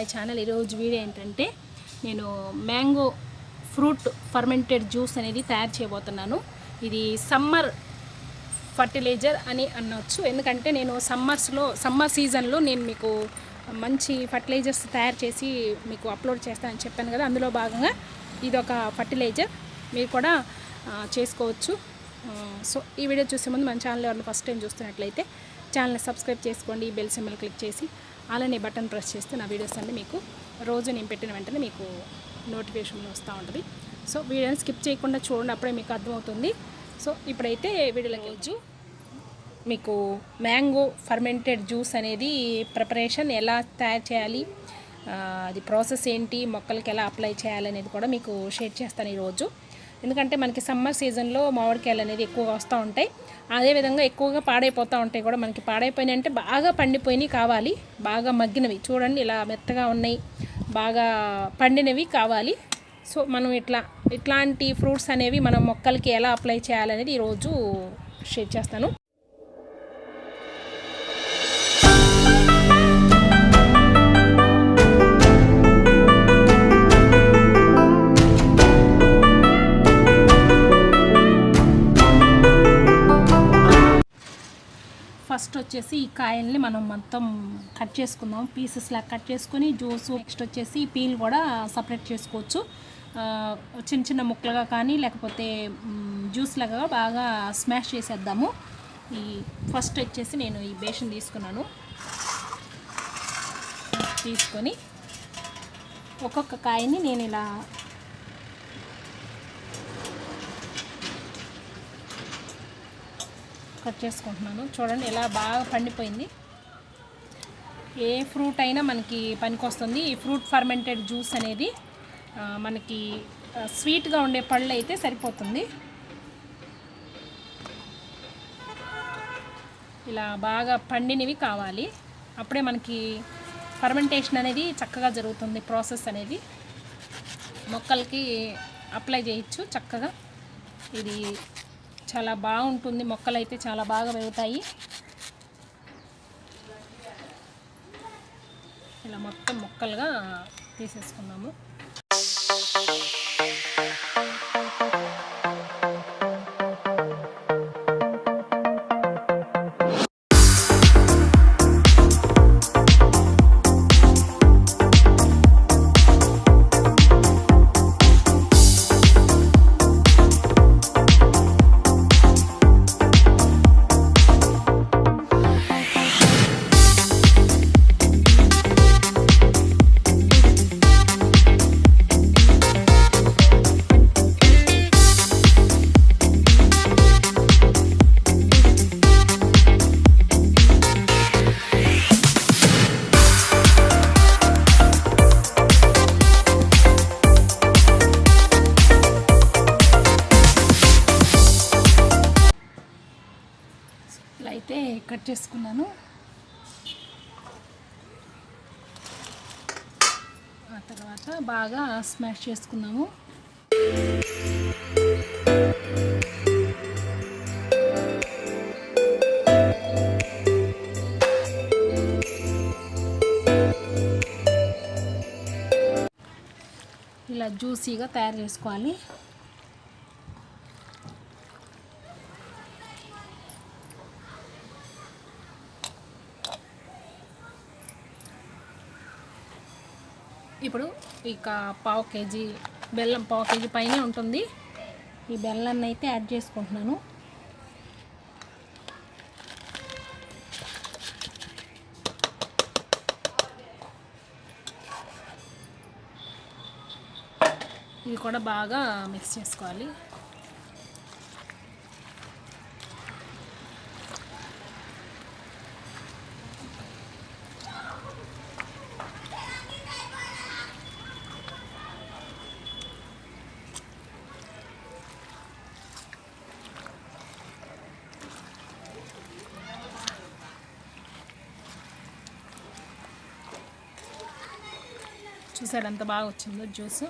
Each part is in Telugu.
మై ఛానల్ ఈరోజు వీడియో ఏంటంటే నేను మ్యాంగో ఫ్రూట్ ఫర్మెంటెడ్ జ్యూస్ అనేది తయారు చేయబోతున్నాను. ఇది సమ్మర్ ఫర్టిలైజర్ అని అనొచ్చు. ఎందుకంటే నేను సమ్మర్స్లో సమ్మర్ సీజన్లో నేను మీకు మంచి ఫర్టిలైజర్స్ తయారు చేసి మీకు అప్లోడ్ చేస్తానని చెప్పాను కదా అందులో భాగంగా ఇది ఒక ఫర్టిలైజర్ మీరు కూడా చేసుకోవచ్చు. సో ఈ వీడియో చూసే ముందు మన ఛానల్ ఎవరిని ఫస్ట్ టైం చూస్తున్నట్లయితే ఛానల్ని సబ్స్క్రైబ్ చేసుకోండి బెల్ సింబల్ క్లిక్ చేసి అలానే బటన్ ప్రెస్ చేస్తే నా వీడియోస్ అన్నీ మీకు రోజు నేను పెట్టిన వెంటనే మీకు నోటిఫికేషన్ వస్తూ ఉంటుంది. సో వీడియోని స్కిప్ చేయకుండా చూడండి అప్పుడే మీకు అర్థమవుతుంది. సో ఇప్పుడైతే వీడియోలోకి రోజు మీకు మ్యాంగో ఫర్మెంటెడ్ జ్యూస్ అనేది ప్రిపరేషన్ ఎలా తయారు చేయాలి అది ప్రాసెస్ ఏంటి మొక్కలకి ఎలా అప్లై చేయాలి అనేది కూడా మీకు షేర్ చేస్తాను ఈరోజు. ఎందుకంటే మనకి సమ్మర్ సీజన్లో మామిడికాయలు అనేది ఎక్కువగా వస్తూ ఉంటాయి. అదేవిధంగా ఎక్కువగా పాడైపోతూ ఉంటాయి కూడా మనకి. పాడైపోయినాయి అంటే బాగా పండిపోయినవి కావాలి. బాగా మగ్గినవి. చూడండి ఇలా మెత్తగా ఉన్నాయి. బాగా పండినవి కావాలి. సో మనం ఇట్లా ఇట్లాంటి ఫ్రూట్స్ అనేవి మనం మొక్కలకి ఎలా అప్లై చేయాలనేది ఈరోజు షేర్ చేస్తాను. ఫస్ట్ వచ్చేసి ఈ కాయల్ని మనం మొత్తం కట్ చేసుకుందాం. పీసెస్ లాగా కట్ చేసుకొని జ్యూస్ నెక్స్ట్ వచ్చేసి పీల్ కూడా సపరేట్ చేసుకోవచ్చు. చిన్న చిన్న ముక్కలుగా కానీ లేకపోతే జ్యూస్ లాగా బాగా స్మాష్ చేసేద్దాము. ఈ ఫస్ట్ వచ్చేసి నేను ఈ బేషన్ తీసుకున్నాను. తీసుకొని ఒక్కొక్క కాయని నేను ఇలా కట్ చేసుకుంటున్నాను. చూడండి ఎలా బాగా పండిపోయింది. ఏ ఫ్రూట్ అయినా మనకి పనికొస్తుంది. ఈ ఫ్రూట్ ఫర్మెంటెడ్ జ్యూస్ అనేది మనకి స్వీట్గా ఉండే పళ్ళు అయితే సరిపోతుంది. ఇలా బాగా పండినవి కావాలి. అప్పుడే మనకి ఫర్మెంటేషన్ అనేది చక్కగా జరుగుతుంది ప్రాసెస్ అనేది. మొక్కలకి అప్లై చేయొచ్చు చక్కగా. ఇది చాలా బాగుంటుంది. మొక్కలు అయితే చాలా బాగా పెరుగుతాయి. ఇలా మొత్తం మొక్కలుగా తీసేసుకున్నాము. కట్ చేసుకున్నాను. ఆ తర్వాత బాగా స్మాష్ చేసుకున్నాము. ఇలా జ్యూసీగా తయారు చేసుకోవాలి. ఇప్పుడు ఇక పావు కేజీ బెల్లం పావు కేజీ పైనే ఉంటుంది. ఈ బెల్లాన్ని అయితే యాడ్ చేసుకుంటున్నాను. ఇది కూడా బాగా మిక్స్ చేసుకోవాలి. చూసాడు ఎంత బాగా వచ్చిందో జ్యూస్.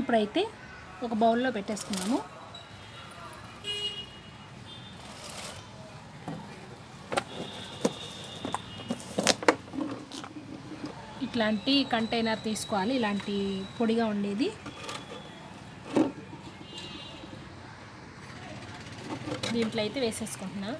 ఇప్పుడైతే ఒక బౌల్లో పెట్టేసుకున్నాము. ఇట్లాంటి కంటైనర్ తీసుకోవాలి ఇలాంటి పొడిగా ఉండేది. దీంట్లో అయితే వేసేసుకుంటున్నాను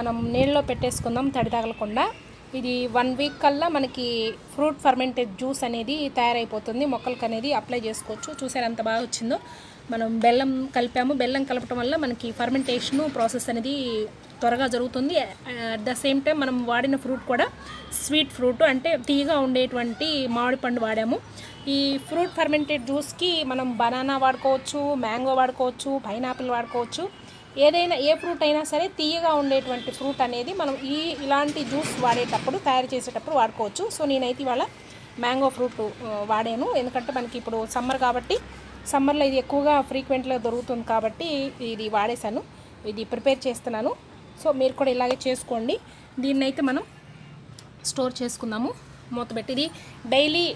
మనం నీళ్ళలో పెట్టేసుకుందాం తడి తగలకుండా. ఇది వన్ వీక్ కల్లా మనకి ఫ్రూట్ ఫర్మెంటెడ్ జ్యూస్ అనేది తయారైపోతుంది. మొక్కలకు అనేది అప్లై చేసుకోవచ్చు. చూసారు ఎంత బాగా వచ్చిందో? మనం బెల్లం కలిపాము. బెల్లం కలపటం వల్ల మనకి ఫర్మెంటేషన్ ప్రాసెస్ అనేది త్వరగా జరుగుతుంది. అట్ ద సేమ్ టైం మనం వాడిన ఫ్రూట్ కూడా స్వీట్ ఫ్రూట్ అంటే తీయగా ఉండేటువంటి మామిడి పండు వాడాము. ఈ ఫ్రూట్ ఫర్మెంటెడ్ జ్యూస్కి మనం బనానా వాడుకోవచ్చు మ్యాంగో వాడుకోవచ్చు పైనాపిల్ వాడుకోవచ్చు. ఏదైనా ఏ ఫ్రూట్ అయినా సరే తీయగా ఉండేటువంటి ఫ్రూట్ అనేది మనం ఈ ఇలాంటి జ్యూస్ వాడేటప్పుడు తయారు చేసేటప్పుడు వాడుకోవచ్చు. సో నేనైతే ఇవాళ మ్యాంగో ఫ్రూట్ వాడాను. ఎందుకంటే మనకి ఇప్పుడు సమ్మర్ కాబట్టి సమ్మర్లో ఇది ఎక్కువగా ఫ్రీక్వెంట్గా దొరుకుతుంది కాబట్టి ఇది వాడేశాను. ఇది ప్రిపేర్ చేస్తున్నాను. సో మీరు కూడా ఇలాగే చేసుకోండి. దీన్ని అయితే మనం స్టోర్ చేసుకుందాము. మూతబెట్టి ఇది డైలీ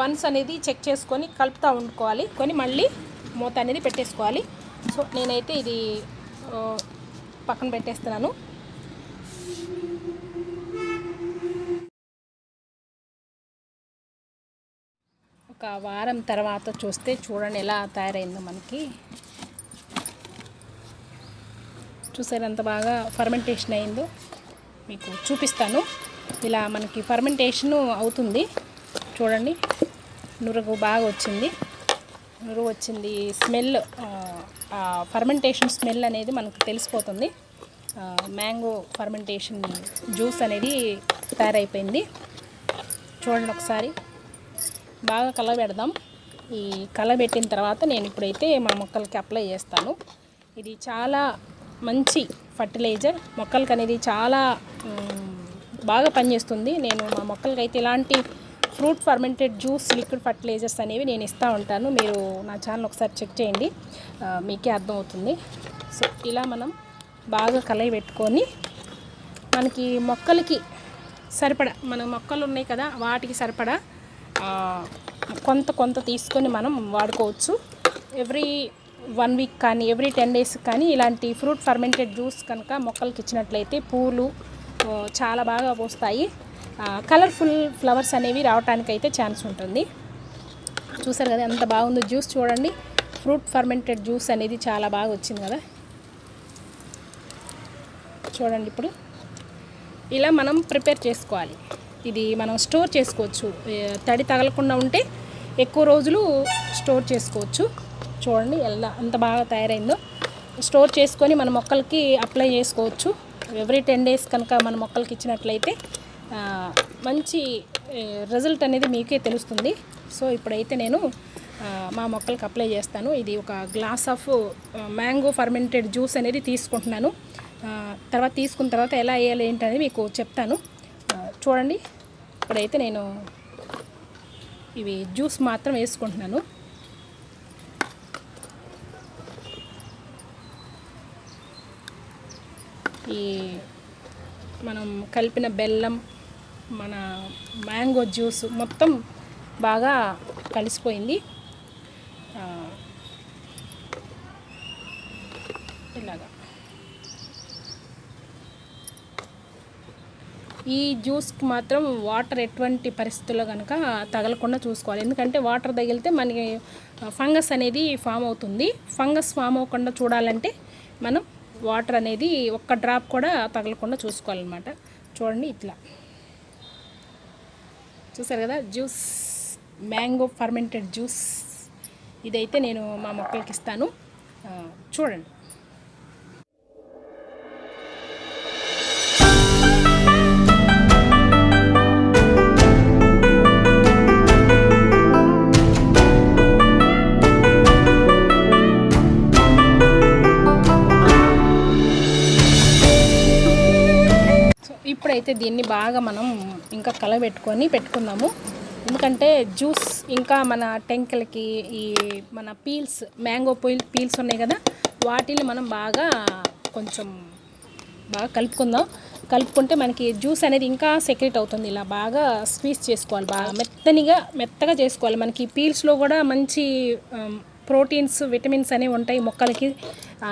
వన్స్ అనేది చెక్ చేసుకొని కలుపుతూ ఉండుకోవాలి. కొని మళ్ళీ మూత అనేది పెట్టేసుకోవాలి. సో నేనైతే ఇది పక్కన పెట్టేస్తున్నాను. ఒక వారం తర్వాత చూస్తే చూడండి ఎలా తయారైందో మనకి. చూసారు ఎంత బాగా ఫర్మెంటేషన్ అయిందో? మీకు చూపిస్తాను. ఇలా మనకి ఫర్మెంటేషన్ అవుతుంది. చూడండి నురుగు బాగా వచ్చింది. నురుగు వచ్చింది స్మెల్ ఫర్మెంటేషన్ స్మెల్ అనేది మనకు తెలిసిపోతుంది. మ్యాంగో ఫర్మెంటేషన్ జ్యూస్ అనేది తయారైపోయింది. చూడండి ఒకసారి. బాగా కలబెడదాం ఈ కలబెట్టిన తర్వాత నేను ఇప్పుడైతే మా మొక్కలకి అప్లై చేస్తాను. ఇది చాలా మంచి ఫర్టిలైజర్ మొక్కలకి అనేది చాలా బాగా పనిచేస్తుంది. నేను మా మొక్కలకి అయితే ఇలాంటి fruit fermented juice liquid fertilisers అనేవి నేను ఇస్తూ ఉంటాను. మీరు నా ఛానల్ ఒకసారి చెక్ చేయండి. మీకే అర్థమవుతుంది. సో ఇలా మనం బాగా కలయి పెట్టుకొని మనకి మొక్కలకి సరిపడా మన మొక్కలు ఉన్నాయి కదా వాటికి సరిపడా కొంత కొంత తీసుకొని మనం వాడుకోవచ్చు. ఎవ్రీ వన్ వీక్ కానీ ఎవ్రీ టెన్ డేస్ కానీ ఇలాంటి ఫ్రూట్ ఫర్మెంటెడ్ జ్యూస్ కనుక మొక్కలకి ఇచ్చినట్లయితే పూలు చాలా బాగా పోస్తాయి. కలర్ఫుల్ ఫ్లవర్స్ అనేవి రావడానికి అయితే ఛాన్స్ ఉంటుంది. చూసారు కదా ఎంత బాగుందో జ్యూస్ చూడండి. ఫ్రూట్ ఫర్మెంటెడ్ జ్యూస్ అనేది చాలా బాగా వచ్చింది కదా. చూడండి ఇప్పుడు. ఇలా మనం ప్రిపేర్ చేసుకోవాలి. ఇది మనం స్టోర్ చేసుకోవచ్చు. తడి తగలకుండా ఉంటే ఎక్కువ రోజులు స్టోర్ చేసుకోవచ్చు. చూడండి ఎలా అంత బాగా తయారైందో. స్టోర్ చేసుకొని మన మొక్కలకి అప్లై చేసుకోవచ్చు. ఎవ్రీ టెన్ డేస్ కనుక మన మొక్కలకి ఇచ్చినట్లయితే మంచి రిజల్ట్ అనేది మీకే తెలుస్తుంది. సో ఇప్పుడైతే నేను మా మొక్కలకి అప్లై చేస్తాను. ఇది ఒక glass of mango fermented juice అనేది తీసుకుంటున్నాను. తర్వాత తీసుకున్న తర్వాత ఎలా వేయాలి ఏంటనేది మీకు చెప్తాను. చూడండి. ఇప్పుడైతే నేను ఇవి జ్యూస్ మాత్రం వేసుకుంటున్నాను. ఈ మనం కలిపిన బెల్లం మన మ్యాంగో జ్యూస్ మొత్తం బాగా కలిసిపోయింది. ఇలాగా. ఈ జ్యూస్కి మాత్రం వాటర్ ఎటువంటి పరిస్థితుల్లో కనుక తగలకుండా చూసుకోవాలి. ఎందుకంటే వాటర్ తగిలితే మనకి ఫంగస్ అనేది ఫామ్ అవుతుంది. ఫంగస్ ఫామ్ అవ్వకుండా చూడాలంటే మనం వాటర్ అనేది ఒక్క డ్రాప్ కూడా తగలకుండా చూసుకోవాలన్నమాట. చూడండి ఇట్లా. చూసారు కదా? Juice mango fermented juice. ఇదైతే నేను మా మొక్కలకి ఇస్తాను. చూడండి. ఇప్పుడైతే దీన్ని బాగా మనం ఇంకా కలబెట్టుకొని పెట్టుకుందాము. ఎందుకంటే జ్యూస్ ఇంకా మన టెంకలకి ఈ మన పీల్స్ మ్యాంగో పీల్ పీల్స్ ఉన్నాయి కదా వాటిని మనం బాగా కొంచెం బాగా కలుపుకుందాం. కలుపుకుంటే మనకి జ్యూస్ అనేది ఇంకా సెక్రెట్ అవుతుంది. ఇలా బాగా స్క్వీజ్ చేసుకోవాలి బాగా మెత్తనిగా మెత్తగా చేసుకోవాలి. మనకి పీల్స్లో కూడా మంచి ప్రోటీన్స్ విటమిన్స్ అనేవి ఉంటాయి మొక్కలకి.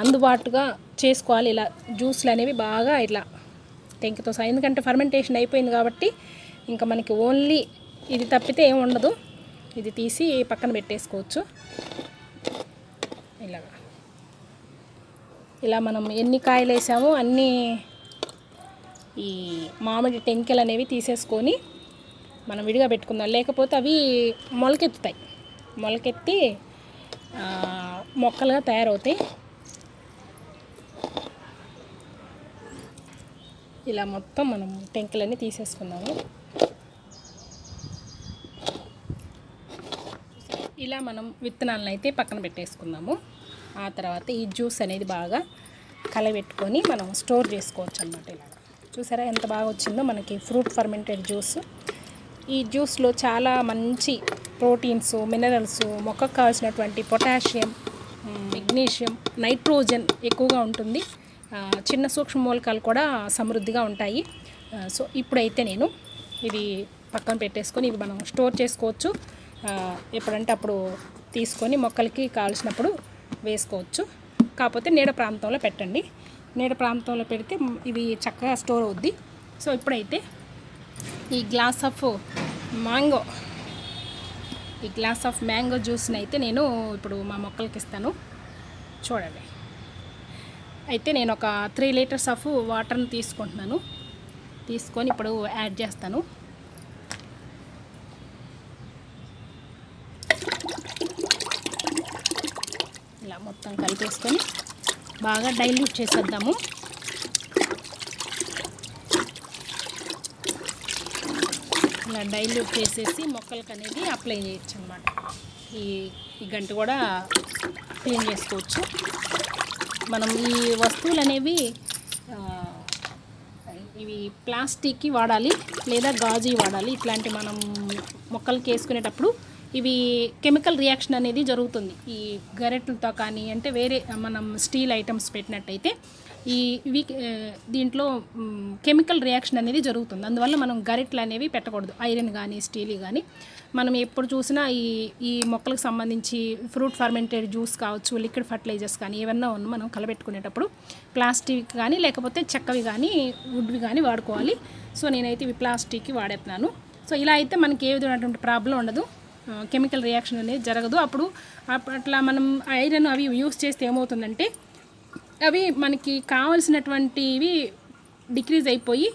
అందుబాటుగా చేసుకోవాలి. ఇలా జ్యూస్లు అనేవి బాగా ఇట్లా టెంకితో సహా. ఎందుకంటే ఫర్మెంటేషన్ అయిపోయింది కాబట్టి ఇంకా మనకి ఓన్లీ ఇది తప్పితే ఏం ఉండదు. ఇది తీసి పక్కన పెట్టేసుకోవచ్చు. ఇలాగా. ఇలా మనం ఎన్ని కాయలు వేసామో అన్ని ఈ మామిడి టెంకెలు అనేవి తీసేసుకొని మనం విడిగా పెట్టుకుందాం. లేకపోతే అవి మొలకెత్తుతాయి. మొలకెత్తి మొక్కలుగా తయారవుతాయి. ఇలా మొత్తం మనం టెంకులన్నీ తీసేసుకున్నాము ఇలా మనం విత్తనాలను అయితే పక్కన పెట్టేసుకున్నాము ఆ తర్వాత ఈ జ్యూస్ అనేది బాగా కలబెట్టుకొని మనం స్టోర్ చేసుకోవచ్చు అన్నమాట ఇలా చూసారా ఎంత బాగా వచ్చిందో మనకి ఫ్రూట్ ఫర్మెంటెడ్ జ్యూస్. ఈ జ్యూస్లో చాలా మంచి ప్రోటీన్స్ మినరల్స్ మొక్కకు కావాల్సినటువంటి పొటాషియం మెగ్నీషియం నైట్రోజన్ ఎక్కువగా ఉంటుంది. చిన్న సూక్ష్మ మూలకాలు కూడా సమృద్ధిగా ఉంటాయి. సో ఇప్పుడైతే నేను ఇవి పక్కన పెట్టేసుకొని ఇవి మనం స్టోర్ చేసుకోవచ్చు. ఎప్పుడంటే అప్పుడు తీసుకొని మొక్కలకి కావాల్సినప్పుడు వేసుకోవచ్చు. కాకపోతే నీడ ప్రాంతంలో పెట్టండి. నీడ ప్రాంతంలో పెడితే ఇవి చక్కగా స్టోర్ అవుద్ది. సో ఇప్పుడైతే ఈ గ్లాస్ ఆఫ్ మ్యాంగో ఈ గ్లాస్ ఆఫ్ మ్యాంగో జ్యూస్ని అయితే నేను ఇప్పుడు మా మొక్కలకి ఇస్తాను. చూడండి. అయితే నేను ఒక త్రీ లీటర్స్ ఆఫ్ వాటర్ని తీసుకుంటున్నాను. తీసుకొని ఇప్పుడు యాడ్ చేస్తాను. ఇలా మొత్తం కలిపేసుకొని బాగా డైల్యూట్ చేసేద్దాము. ఇలా డైల్యూట్ చేసేసి మొక్కలకు అనేది అప్లై చేయొచ్చు అనమాట ఈ ఈ గంట కూడా క్లీన్ చేసుకోవచ్చు. మనం ఈ వస్తువులు అనేవి ఇవి ప్లాస్టిక్కి వాడాలి లేదా గాజు వాడాలి. ఇట్లాంటి మనం మొక్కలకి వేసుకునేటప్పుడు ఇవి కెమికల్ రియాక్షన్ అనేది జరుగుతుంది. ఈ గరెట్లతో కానీ అంటే వేరే మనం స్టీల్ ఐటమ్స్ పెట్టినట్టయితే ఈ ఇవి దీంట్లో కెమికల్ రియాక్షన్ అనేది జరుగుతుంది. అందువల్ల మనం గరిట్లు అనేవి పెట్టకూడదు. ఐరన్ కానీ స్టీల్ కానీ మనం ఎప్పుడు చూసినా ఈ ఈ మొక్కలకు సంబంధించి ఫ్రూట్ ఫర్మెంటెడ్ జ్యూస్ కావచ్చు లిక్విడ్ ఫర్టిలైజర్స్ కానీ ఏమన్నా ఉన్న మనం కలబెట్టుకునేటప్పుడు ప్లాస్టిక్ కానీ లేకపోతే చెక్కవి కానీ వుడ్వి కానీ వాడుకోవాలి. సో నేనైతే ఇవి ప్లాస్టిక్కి వాడేస్తున్నాను సో ఇలా అయితే మనకి ఏ విధమైనటువంటి ప్రాబ్లం ఉండదు. కెమికల్ రియాక్షన్ అనేది జరగదు. అప్పుడు అట్లా మనం ఐరన్ అవి యూస్ చేస్తే ఏమవుతుందంటే అవి మనకి కావలసినటువంటివి డిక్రీజ్ అయిపోయి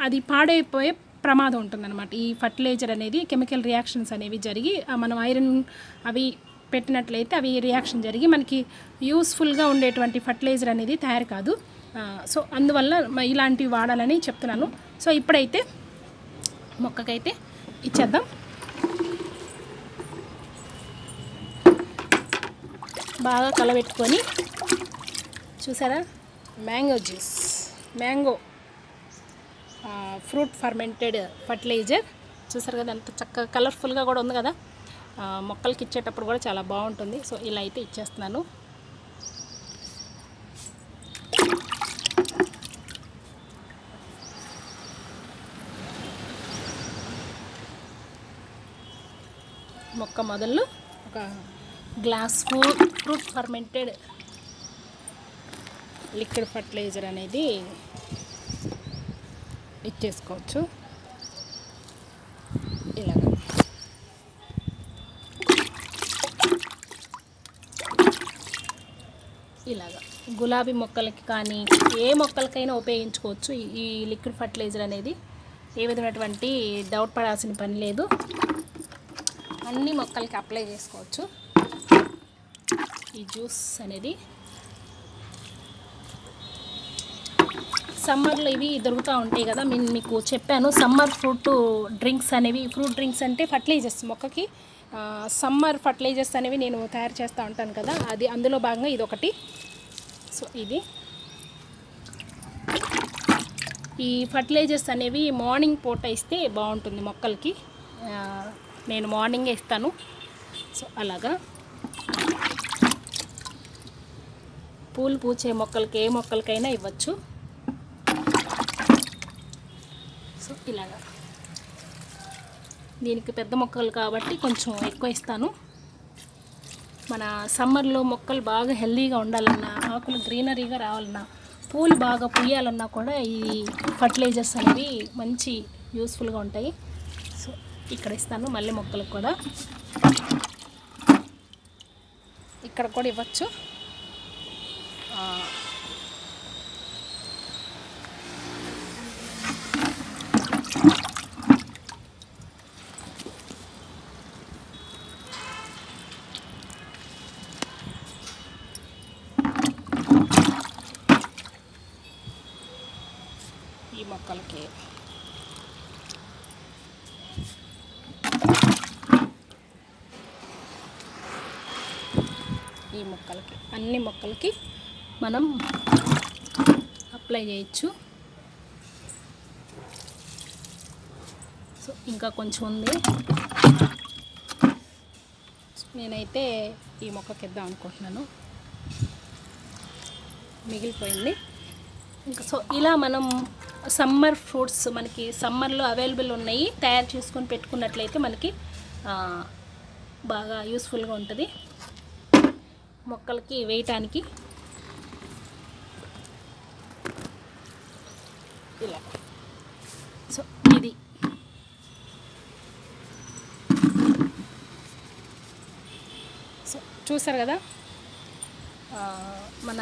అది పాడైపోయే ప్రమాదం ఉంటుందన్నమాట. ఈ ఫర్టిలైజర్ అనేది కెమికల్ రియాక్షన్స్ అనేవి జరిగి ఆ, మనం ఐరన్ అవి పెట్టినట్లయితే అవి రియాక్షన్ జరిగి మనకి యూస్ఫుల్గా ఉండేటువంటి ఫర్టిలైజర్ అనేది తయారు కాదు. సో అందువల్ల ఇలాంటివి వాడాలని చెప్తున్నాను. సో ఇప్పుడైతే మొక్కకైతే ఇచ్చేద్దాం. బాగా కలబెట్టుకొని చూసారా? Mango juice mango fruit fermented fertiliser చూసారు కదా ఎంత చక్కగా కలర్ఫుల్గా కూడా ఉంది కదా? మొక్కలకి ఇచ్చేటప్పుడు కూడా చాలా బాగుంటుంది. సో ఇలా అయితే ఇచ్చేస్తున్నాను. మొక్క మొదలు ఒక glass fruit fruit fermented liquid fertiliser అనేది ఇచ్చేసుకోవచ్చు. ఇలాగ. ఇలాగ. గులాబీ మొక్కలకి కానీ ఏ మొక్కలకైనా ఉపయోగించుకోవచ్చు. ఈ- ఈ లిక్విడ్ ఫర్టిలైజర్ అనేది ఏ విధమైనటువంటి డౌట్ పడాల్సిన పని లేదు. అన్ని మొక్కలకి అప్లై చేసుకోవచ్చు. ఈ జ్యూస్ అనేది. సమ్మర్లో ఇవి దొరుకుతూ ఉంటాయి కదా నేను మీకు చెప్పాను. సమ్మర్ ఫ్రూట్ డ్రింక్స్ అనేవి ఫ్రూట్ డ్రింక్స్ అంటే ఫర్టిలైజర్స్ మొక్కకి సమ్మర్ ఫర్టిలైజర్స్ అనేవి నేను తయారు చేస్తూ ఉంటాను కదా అది అందులో భాగంగా ఇది ఒకటి సో ఇది. ఈ ఫర్టిలైజర్స్ అనేవి మార్నింగ్ పూట ఇస్తే బాగుంటుంది మొక్కలకి. నేను మార్నింగే ఇస్తాను. సో అలాగా. పూలు పూచే మొక్కలకి ఏ మొక్కలకైనా ఇవ్వచ్చు. సో ఇలాగా. దీనికి పెద్ద మొక్కలు కాబట్టి కొంచెం ఎక్కువ ఇస్తాను. మన సమ్మర్లో మొక్కలు బాగా హెల్దీగా ఉండాలన్నా ఆకులు గ్రీనరీగా రావాలన్నా పూలు బాగా పూయాలన్నా కూడా ఈ ఫర్టిలైజర్స్ అనేవి మంచి యూస్ఫుల్గా ఉంటాయి. సో ఇక్కడ ఇస్తాను మళ్ళీ మొక్కలకు కూడా. ఇక్కడ కూడా ఇవ్వచ్చు. ఈ మొక్కలకి. ఈ మొక్కలకి. అన్ని మొక్కలకి మనం అప్లై చేయొచ్చు. సో ఇంకా కొంచెం ఉంది. నేనైతే ఈ మొక్కకి ఇద్దాం అనుకుంటున్నాను. మిగిలిపోయింది. ఇంకా సో ఇలా మనం సమ్మర్ ఫ్రూట్స్ మనకి సమ్మర్లో అవైలబుల్ ఉన్నాయి. తయారు చేసుకొని పెట్టుకున్నట్లయితే మనకి బాగా యూస్ఫుల్గా ఉంటుంది. మొక్కలకి వేయటానికి ఇలా. సో ఇది. సో చూసారు కదా? మన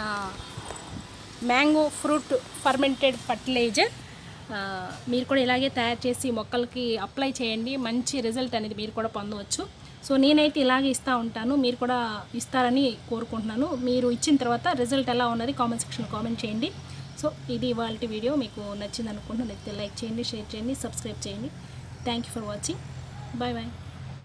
మ్యాంగో ఫ్రూట్ ఫర్మెంటెడ్ ఫర్టిలైజర్. మీరు కూడా ఇలాగే తయారు చేసి మొక్కలకి అప్లై చేయండి. మంచి రిజల్ట్ అనేది మీరు కూడా పొందవచ్చు. సో నేనైతే ఇలాగే ఇస్తూ ఉంటాను. మీరు కూడా ఇస్తారని కోరుకుంటున్నాను. మీరు ఇచ్చిన తర్వాత రిజల్ట్ ఎలా ఉన్నది కామెంట్ సెక్షన్లో కామెంట్ చేయండి. సో ఇది ఇవాళ వీడియో. మీకు నచ్చింది అనుకుంటున్నాను అయితే లైక్ చేయండి షేర్ చేయండి సబ్స్క్రైబ్ చేయండి. Thank you for watching bye bye